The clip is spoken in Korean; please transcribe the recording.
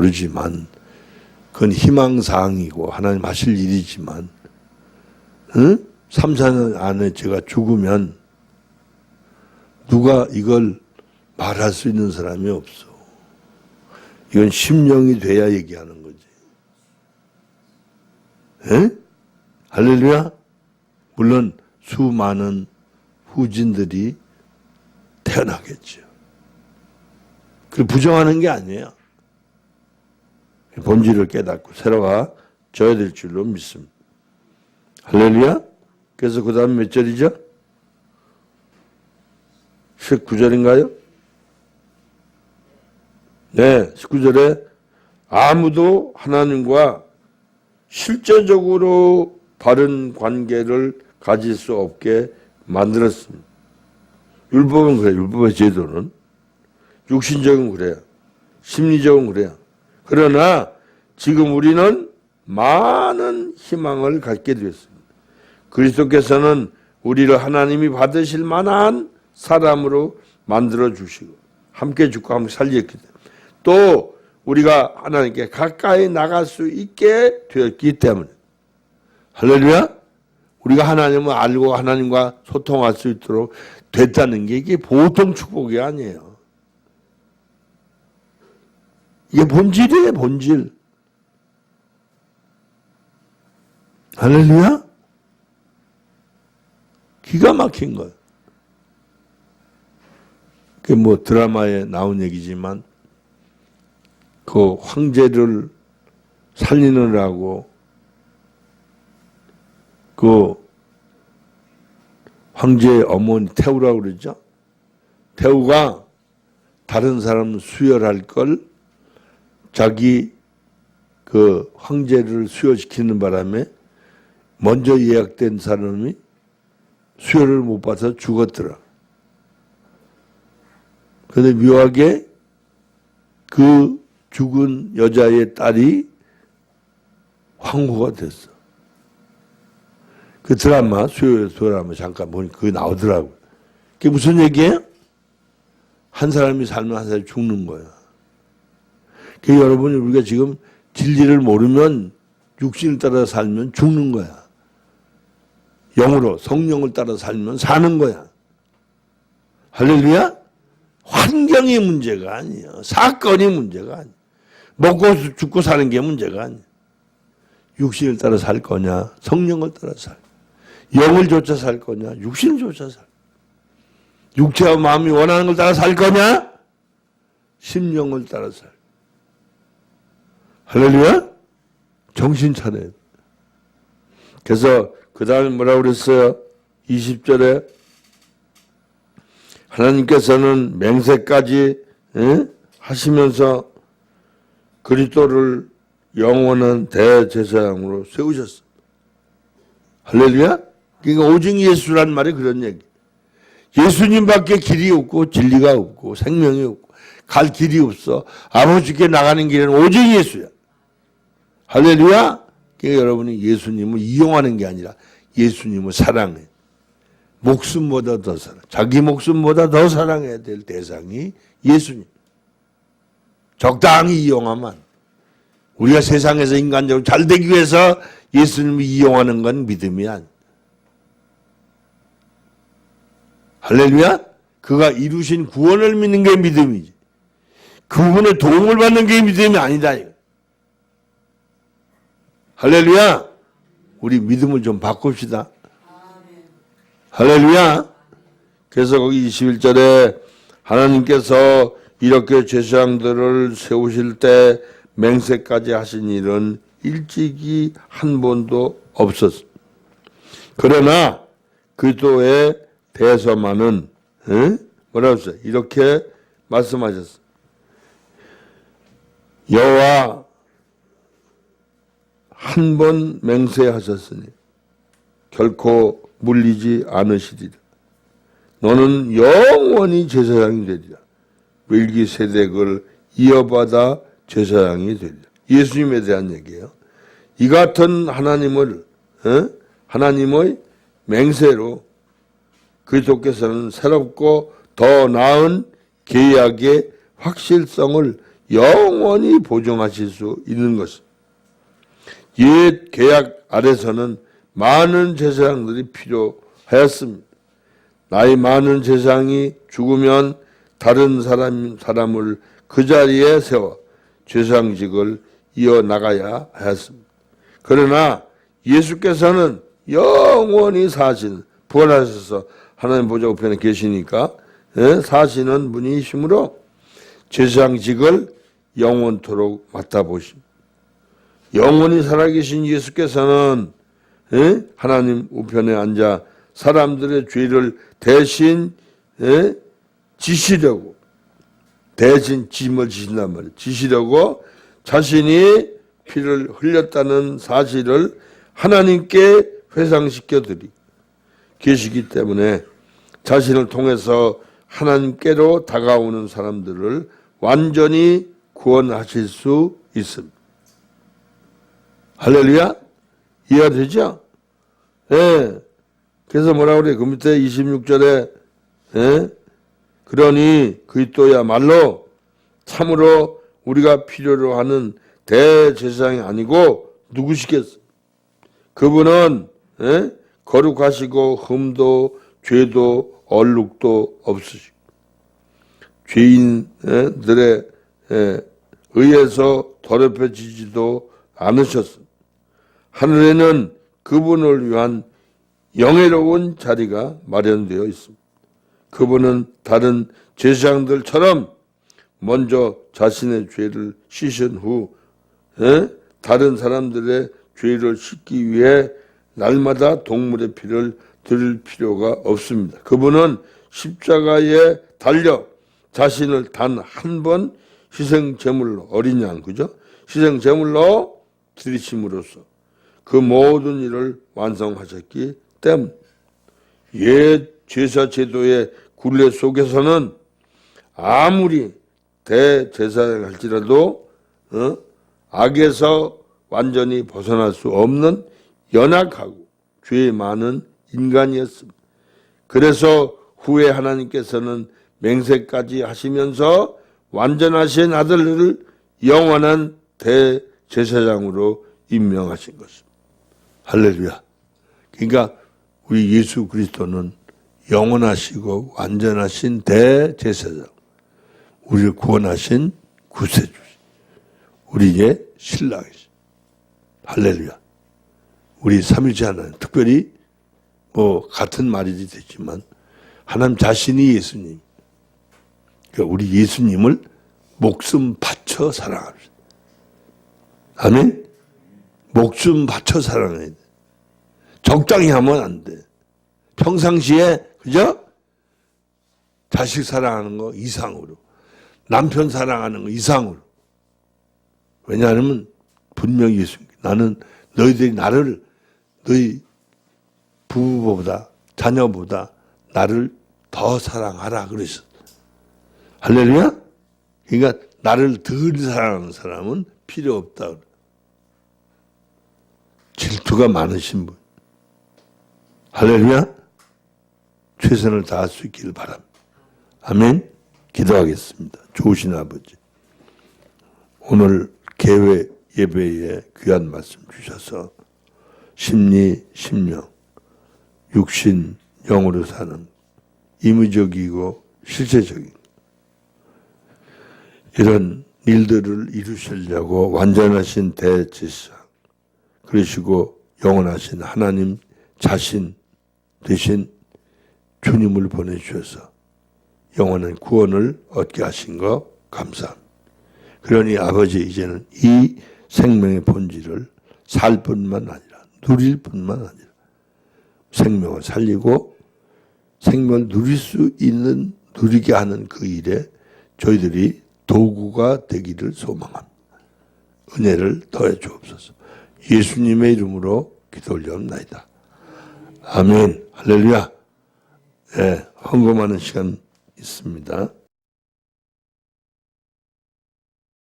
모르지만 그건 희망사항이고 하나님 하실 일이지만 응? 3, 4년 안에 제가 죽으면 누가 이걸 말할 수 있는 사람이 없어. 이건 심령이 돼야 얘기하는 거지. 에? 할렐루야? 물론 수많은 후진들이 태어나겠죠. 그 부정하는 게 아니에요. 본질을 깨닫고 새로가 져야 될 줄로 믿습니다. 할렐루야? 그래서 그 다음 몇 절이죠? 19절인가요? 네, 19절에 아무도 하나님과 실제적으로 바른 관계를 가질 수 없게 만들었습니다. 율법은 그래요. 율법의 제도는. 육신적은 그래요. 심리적은 그래요. 그러나 지금 우리는 많은 희망을 갖게 되었습니다. 그리스도께서는 우리를 하나님이 받으실 만한 사람으로 만들어 주시고 함께 죽고 함께 살렸기 때문에 또 우리가 하나님께 가까이 나갈 수 있게 되었기 때문에 할렐루야 우리가 하나님을 알고 하나님과 소통할 수 있도록 됐다는 게 이게 보통 축복이 아니에요. 이게 본질이에요, 본질. 할렐루야? 기가 막힌 거예요. 그 뭐 드라마에 나온 얘기지만 그 황제를 살리느라고 그 황제의 어머니 태우라고 그러죠. 태우가 다른 사람 수혈할 걸 자기 그 황제를 수혈시키는 바람에 먼저 예약된 사람이 수혈을 못 받아서 죽었더라. 그런데 묘하게 그 죽은 여자의 딸이 황후가 됐어. 그 드라마, 수요 드라마 잠깐 보니 그게 나오더라고요. 그게 무슨 얘기예요? 한 사람이 살면 한 사람이 죽는 거야. 그 여러분이 우리가 지금 진리를 모르면 육신을 따라 살면 죽는 거야. 영으로 성령을 따라 살면 사는 거야. 할렐루야? 환경이 문제가 아니야. 사건이 문제가 아니야. 먹고 죽고 사는 게 문제가 아니야. 육신을 따라 살 거냐, 성령을 따라 살. 영을 쫓아 살 거냐, 육신을 쫓아 살. 육체와 마음이 원하는 걸 따라 살 거냐, 심령을 따라 살. 할렐루야? 정신 차려야 돼. 그래서 그 다음에 뭐라고 그랬어요? 20절에 하나님께서는 맹세까지 에? 하시면서 그리스도를 영원한 대제사장으로 세우셨습니다. 할렐루야? 그러니까 오직 예수란 말이 그런 얘기. 예수님밖에 길이 없고 진리가 없고 생명이 없고 갈 길이 없어. 아버지께 나가는 길은 오직 예수야. 할렐루야? 그러니까 여러분이 예수님을 이용하는 게 아니라 예수님을 사랑해. 목숨보다 더 사랑. 자기 목숨보다 더 사랑해야 될 대상이 예수님. 적당히 이용하면 우리가 세상에서 인간적으로 잘 되기 위해서 예수님을 이용하는 건 믿음이 아니야. 할렐루야? 그가 이루신 구원을 믿는 게 믿음이지. 그분의 도움을 받는 게 믿음이 아니다. 할렐루야. 우리 믿음을 좀 바꿉시다. 할렐루야. 그래서 거기 21절에 하나님께서 이렇게 제사장들을 세우실 때 맹세까지 하신 일은 일찍이 한 번도 없었습니다. 그러나 그리스도에 대해서만은 에? 뭐라고 했어요? 이렇게 말씀하셨어요. 여호와 한 번 맹세하셨으니 결코 물리지 않으시리라. 너는 영원히 제사장이 되리라. 밀기세덱을 이어받아 제사장이 되리라. 예수님에 대한 얘기예요. 이 같은 하나님을 어? 하나님의 맹세로 그리스도께서는 새롭고 더 나은 계약의 확실성을 영원히 보증하실 수 있는 것입니다. 옛 계약 아래서는 많은 제사장들이 필요하였습니다. 나이 많은 제사장이 죽으면 다른 사람, 사람을 그 자리에 세워 제사장직을 이어나가야 하였습니다. 그러나 예수께서는 영원히 사신, 부활하셔서 하나님 보좌 우편에 계시니까 예, 사시는 분이시므로 제사장직을 영원토록 맡아보십니다. 영원히 살아계신 예수께서는 예? 하나님 우편에 앉아 사람들의 죄를 대신 예? 지시려고 대신 짐을 지신단 말이에요. 지시려고 자신이 피를 흘렸다는 사실을 하나님께 회상시켜 드리 계시기 때문에 자신을 통해서 하나님께로 다가오는 사람들을 완전히 구원하실 수 있습니다. 할렐루야? 이해가 되죠? 예. 그래서 뭐라 그래? 그 밑에 26절에, 예? 그러니 그리스도야말로 참으로 우리가 필요로 하는 대제사장이 아니고 누구시겠어? 그분은 예? 거룩하시고 흠도 죄도 얼룩도 없으시고 죄인들의 예, 의해서 더럽혀지지도 않으셨습니다. 하늘에는 그분을 위한 영예로운 자리가 마련되어 있습니다. 그분은 다른 제사장들처럼 먼저 자신의 죄를 씻은 후 에? 다른 사람들의 죄를 씻기 위해 날마다 동물의 피를 드릴 필요가 없습니다. 그분은 십자가에 달려 자신을 단 한 번 희생 제물로 어린 양 그죠? 희생 제물로 드리심으로써 그 모든 일을 완성하셨기 때문. 옛 제사 제도의 굴레 속에서는 아무리 대제사를 할지라도 어? 악에서 완전히 벗어날 수 없는 연약하고 죄 많은 인간이었습니다. 그래서 후에 하나님께서는 맹세까지 하시면서 완전하신 아들을 영원한 대제사장으로 임명하신 것입니다. 할렐루야. 그러니까 우리 예수 그리스도는 영원하시고 완전하신 대제사장, 우리를 구원하신 구세주, 우리의 신랑이시. 할렐루야. 우리 삼일째 하나님, 특별히 뭐 같은 말이 되지만 하나님 자신이 예수님, 그러니까 우리 예수님을 목숨 바쳐 사랑합니다. 아멘. 목숨 바쳐 사랑해야 돼. 적당히 하면 안 돼. 평상시에, 그죠? 자식 사랑하는 거 이상으로. 남편 사랑하는 거 이상으로. 왜냐하면 분명히 예수 나는 너희들이 나를 너희 부부보다 자녀보다 나를 더 사랑하라 그랬어. 할렐루야? 그러니까 나를 덜 사랑하는 사람은 필요 없다. 질투가 많으신 분. 할렐루야. 최선을 다할 수 있기를 바랍니다. 아멘. 기도하겠습니다. 좋으신 아버지. 오늘 개회 예배에 귀한 말씀 주셔서 심리, 심령, 육신, 영으로 사는 임의적이고 실제적인 이런 일들을 이루시려고 완전하신 대제사 그러시고 영원하신 하나님 자신 대신 주님을 보내주셔서 영원한 구원을 얻게 하신 거 감사합니다. 그러니 아버지 이제는 이 생명의 본질을 살 뿐만 아니라 누릴 뿐만 아니라 생명을 살리고 생명을 누릴 수 있는 누리게 하는 그 일에 저희들이 도구가 되기를 소망합니다. 은혜를 더해 주옵소서. 예수님의 이름으로 기도 올려옵나이다. 아멘. 할렐루야. 예, 헌금하는 시간 있습니다.